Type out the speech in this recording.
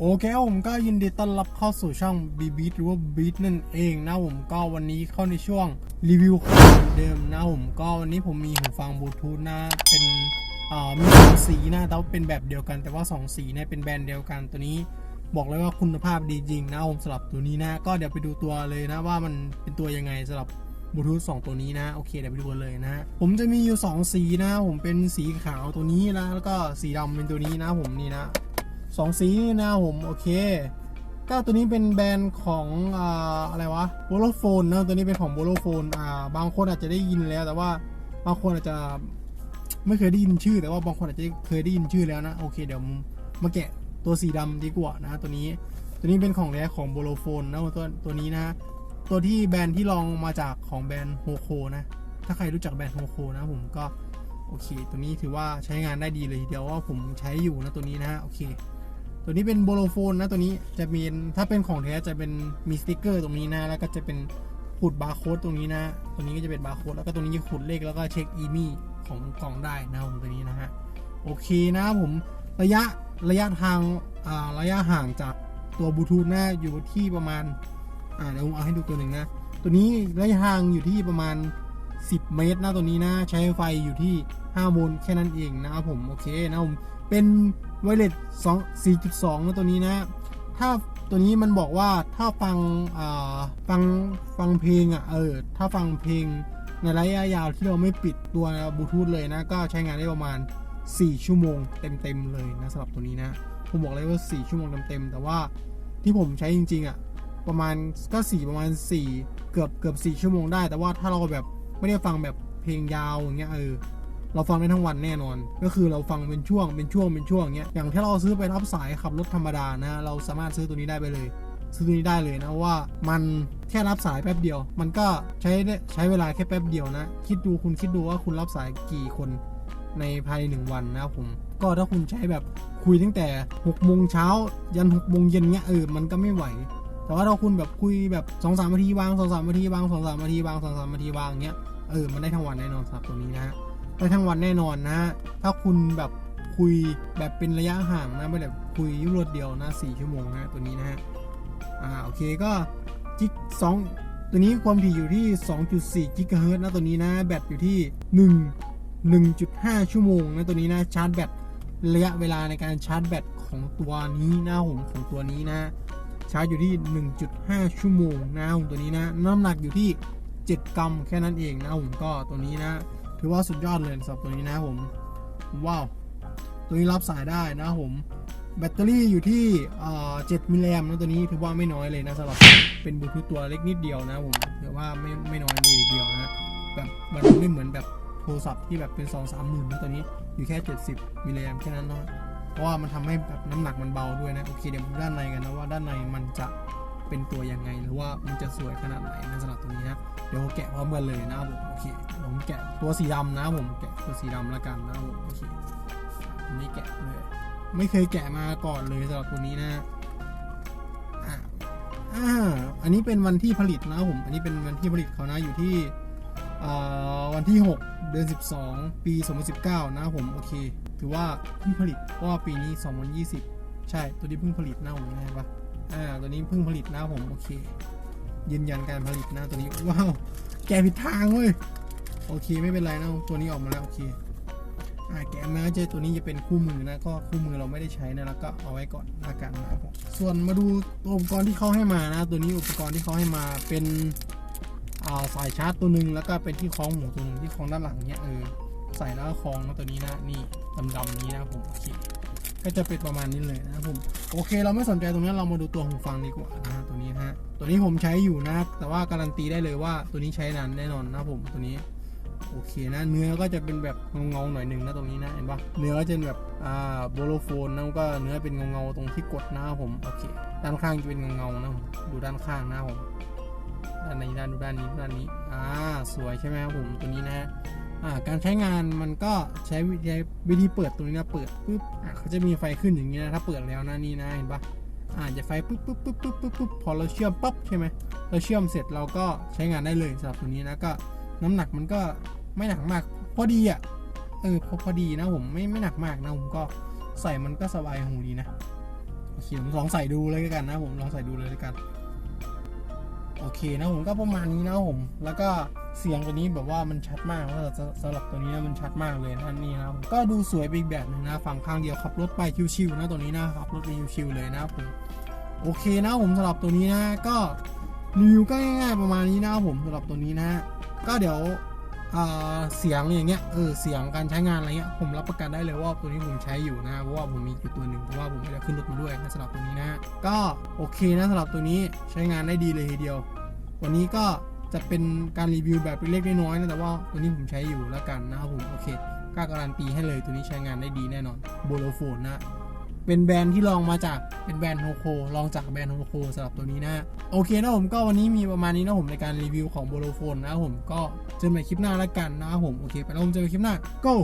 โอเคผมก็ยินดีต้อนรับเข้าสู่ช่อง b b หรือว่า Beat นั่นเองนะผมก็วันนี้เข้าในช่วงรีวิวของเหมือนเดิมนะผมก็วันนี้ผมมีหูฟังบลูทูธนะเป็นอ่ามีสองสีนะแต่ว่าเป็นแบบเดียวกันแต่ว่าสองสีเนี่ยเป็นแบรนด์เดียวกันตัวนี้ บอกเลยว่าคุณภาพดีจริงนะผมสำหรับตัวนี้นะก็เดี๋ยวไปดูตัวเลยนะว่ามันเป็นตัวยังไงสำหรับบลูทูธสองตัวนี้นะโอเคเดี๋ยวไปดูกันเลยนะผมจะมีอยู่สองสีนะผมเป็นสีขาวตัวนี้นะแล้วก็สีดำเป็นตัวนี้นะผมนี่นะ สองสีนะผมโอเคก็ตัวนี้เป็นแบรนด์ของอ่าอะไรวะโบโลโฟนนะตัวนี้เป็นของโบโลโฟนอ่าบางคนอาจจะได้ยินแล้ว แต่ว่าบางคนอาจจะไม่เคยได้ยินชื่อ แต่ว่าบางคนอาจจะเคยได้ยินชื่อแล้วนะโอเคเดี๋ยวมาแกะตัวสีดำดีกว่านะตัวนี้ตัวนี้เป็นของแท้ของโบโลโฟนนะตัวตัวนี้นะตัวที่แบรนด์ที่ลองมาจากของแบรนด์โฮโคนะถ้าใครรู้จักแบรนด์โฮโคนะผมก็โอเค ตัวนี้ถือว่าใช้งานได้ดีเลยทีเดียวว่าผมใช้อยู่นะตัวนี้นะโอเค ตัวนี้เป็นโบโลโฟนนะตัวนี้จะมีถ้าเป็นของแท้จะเป็นมีสติกเกอร์ตรงนี้นะแล้วก็จะเป็นขูดบาร์โค้ดตรงนี้นะ ตัวนี้ก็จะเป็นบาร์โค้ดแล้วก็ตัวนี้จะขูดเลขแล้วก็เช็คอีมี่ของกล่องได้นะครับผมตัวนี้นะฮะโอเคนะผมระยะระยะทางอ่าระยะห่างจากตัวบลูทูธนะอยู่ที่ประมาณอ่าเดี๋ยวผมเอาให้ดูตัวหนึ่งนะ ตัวนี้ระยะทางอยู่ที่ประมาณ 10 เมตรนะตัวนี้นะใช้ไฟอยู่ที่5โวลต์แค่นั้นเองนะครับผมโอเคนะผม เป็นไวเลส2 4.2นะตัวนี้นะ ถ้าตัวนี้มันบอกว่าถ้าฟังอ่าฟังฟังเพลงอะเออถ้าฟังเพลงในระยะยาวที่เราไม่ปิดตัวบลูทูธเลยนะ ก็ใช้งานได้ประมาณ 4 ชั่วโมงเต็มๆเลยนะสำหรับตัวนี้นะผมบอกเลยว่า 4 ชั่วโมงเต็มๆแต่ว่าที่ผมใช้จริงๆอะประมาณก็4ประมาณ 4 เกือบเกือบ4ชั่วโมงได้ แต่ว่าถ้าเราแบบไม่ได้ฟังแบบเพลงยาวอย่างเงี้ยเออ เราฟังได้ทั้งวันแน่นอน ก็คือเราฟังเป็นช่วงเป็นช่วงเป็นช่วงเงี้ยอย่างที่เราซื้อไปรับสายขับรถธรรมดานะเราสามารถซื้อตัวนี้ได้ไปเลย ซื้อตัวนี้ได้เลยนะว่ามันแค่รับสายแป๊บเดียว มันก็ใช้ใช้เวลาแค่แป๊บเดียวนะ คิดดูคุณคิดดูว่าคุณรับสายกี่คนในภายในหนึ่งวันนะครับผมก็ถ้าคุณใช้แบบคุยตั้งแต่6โมงเช้ายัน6โมงเย็นเงี้ยเออมันก็ไม่ไหว แต่ว่าถ้าคุณแบบคุยแบบ2อสามนาทีวาง2อสามนาทีวาง2อสามนาทีวาง2อสามนาทีวางเงี้ยเออมันได้ทั้งวันแน่นอนสำหรับตัวนี้นะฮะ ได้ทั้งวันแน่นอนนะฮะถ้าคุณแบบคุยแบบเป็นระยะห่างนะไม่แบบคุยยุโรดเดียวนะ4ชั่วโมงนะตัวนี้นะฮะอ่าโอเคก็จิกสองตัวนี้ความถี่อยู่ที่ 2.4กิกะเฮิรตซ์นะตัวนี้นะแบตอยู่ที่ 1 1.5 ชั่วโมงนะตัวนี้นะชาร์จแบตระยะเวลาในการชาร์จแบตของตัวนี้นะผมของตัวนี้นะชาร์จอยู่ที่ 1.5 ชั่วโมงนะผมตัวนี้นะน้ำหนักอยู่ที่ 7 กรัมแค่นั้นเองนะผมก็ตัวนี้นะ ถือว่าสุดยอดเลยสำหรับตัวนี้นะผม ว้าว ตัวนี้รับสายได้นะผม แบตเตอรี่อยู่ที่เอ่อ7มิลลิแอมนะตัวนี้ถือว่าไม่น้อยเลยนะสำหรับเป็นบลูทูธตัวเล็กนิดเดียวนะผมถือว่าไม่ไม่น้อยเลยเดียวนะแบบมันไม่เหมือนแบบโทรศัพท์ที่แบบเป็น2 3หมื่นนะตัวนี้อยู่แค่ 70มิลลิแอมแค่นั้นเนาะเพราะว่ามันทำให้แบบน้ำหนักมันเบาด้วยนะโอเคเดี๋ยวดูด้านในกันนะว่าด้านในมันจะ เป็นตัวยังไงหรือว่ามันจะสวยขนาดไหนในสำหรับตัวนี้นะเดี๋ยวแกะพร้อมกันเลยนะครับผมโอเคผมแกะตัวสีดำนะผมแกะตัวสีดำแล้วกันนะผมโอเคไม่แกะเลยไม่เคยแกะมาก่อนเลยสำหรับตัวนี้นะอ่าอันนี้เป็นวันที่ผลิตนะผม อันนี้เป็นวันที่ผลิตเขานะอยู่ที่อ่าวันที่ 6 เดือน 12 ปี 2019 นะผม โอเค ถือว่าเพิ่งผลิตเพราะว่าปีนี้ 2020 ใช่ ตัวนี้เพิ่งผลิตนะผมนะปะ อ่า ตัวนี้เพิ่งผลิตนะผม โอเค ยืนยันการผลิตนะตัวนี้ ว้าว แกผิดทางเว้ย โอเค ไม่เป็นไรนะ ตัวนี้ออกมาแล้ว โอเค อ่า แกมาเจอตัวนี้จะเป็นคู่มือนะ ก็คู่มือเราไม่ได้ใช้นะ แล้วก็เอาไว้ก่อนละกันนะครับผมส่วนมาดูตัวอุปกรณ์ที่เขาให้มานะ ตัวนี้อุปกรณ์ที่เขาให้มาเป็นอ่าสายชาร์จตัวหนึ่งแล้วก็เป็นที่คล้องหูตัวหนึ่งที่คล้องด้านหลังเนี้ยเออใส่แล้วคล้องนะตัวนี้นะนี่ดำๆนี้นะผมโอเค ก็จะเป็นประมาณนี้เลยนะครับผมโอเค เราไม่สนใจตรงนี้เรามาดูตัวหูฟังดีกว่านะฮะตัวนี้ฮะตัวนี้ผมใช้อยู่นะ แต่ว่าการันตีได้เลยว่าตัวนี้ใช้นานแน่นอนนะครับผมตัวนี้โอเคนะเนื้อก็จะเป็นแบบเงาๆหน่อยหนึ่งนะตรงนี้นะเห็นปะเนื้อก็จะเป็นแบบอ่าโบโลโฟนนะก็เนื้อเป็นเงาๆตรงที่กดนะครับผมโอเค ด้านข้างจะเป็นเงาๆนะผมดูด้านข้างนะครับผมด้านในด้านดูด้านนี้ด้านนี้อ่าสวยใช่ไหมครับผมตัวนี้นะฮะ การใช้งานมันก็ใช้วิธีวิธีเปิดตรงนี้นะเปิดปุ๊บเขาจะมีไฟขึ้นอย่างนี้นะถ้าเปิดแล้วนะนี่นะเห็นปะอ่าจะไฟปุ๊บปุ๊บปุ๊บปุ๊บปุ๊บปุ๊บพอเราเชื่อมปั๊บใช่ไหมเราเชื่อมเสร็จเราก็ใช้งานได้เลยสำหรับตัวนี้นะก็น้ำหนักมันก็ไม่หนักมาก พอดีอะเออพอพอดีนะผมไม่ไม่หนักมากนะผมก็ใส่มันก็สบายหูดีนะโอเคผมลองใส่ดูเลยกันนะผมลองใส่ดูเลยกัน โอเคนะผมก็ประมาณนี้นะผม แล้วก็เสียงตัวนี้แบบว่ามันชัดมากว่าสำหรับตัวนี้นะมันชัดมากเลยนะนี่นะผมก็ดูสวยไปอีกแบบนึงนะฝั่งข้างเดียวขับรถไปชิวๆนะตัวนี้นะขับรถไปชิวๆเลยนะผมโอเคนะผมสำหรับตัวนี้นะก็รีวิวก็ง่ายๆประมาณนี้นะผมสำหรับตัวนี้นะก็เดี๋ยว เสียงอย่างเงี้ยเออเสียงการใช้งานอะไรเงี้ยผมรับประกันได้เลยว่าตัวนี้ผมใช้อยู่นะเพราะว่าผมมีอยู่ตัวหนึ่งเพราะว่าผมไม่ได้ขึ้นรถมาด้วยนะสำหรับตัวนี้นะก็โอเคนะสำหรับตัวนี้ใช้งานได้ดีเลยทีเดียว วันนี้ก็จะเป็นการรีวิวแบบเล็กๆน้อยๆนะแต่ว่าตัวนี้ผมใช้อยู่แล้วกันนะครับผมโอเคกล้าการันตีให้เลยตัวนี้ใช้งานได้ดีแน่นอนโบโลโฟนนะ เป็นแบรนด์ที่ลองมาจากเป็นแบรนด์โฮโคลองจากแบรนด์โฮโคสำหรับตัวนี้นะโอเคนะผมก็วันนี้มีประมาณนี้นะผมในการรีวิวของโบโลโฟนนะผมก็เจอกันใหม่คลิปหน้าแล้วกันนะผมโอเคไปแล้วผมเจอกันคลิปหน้า go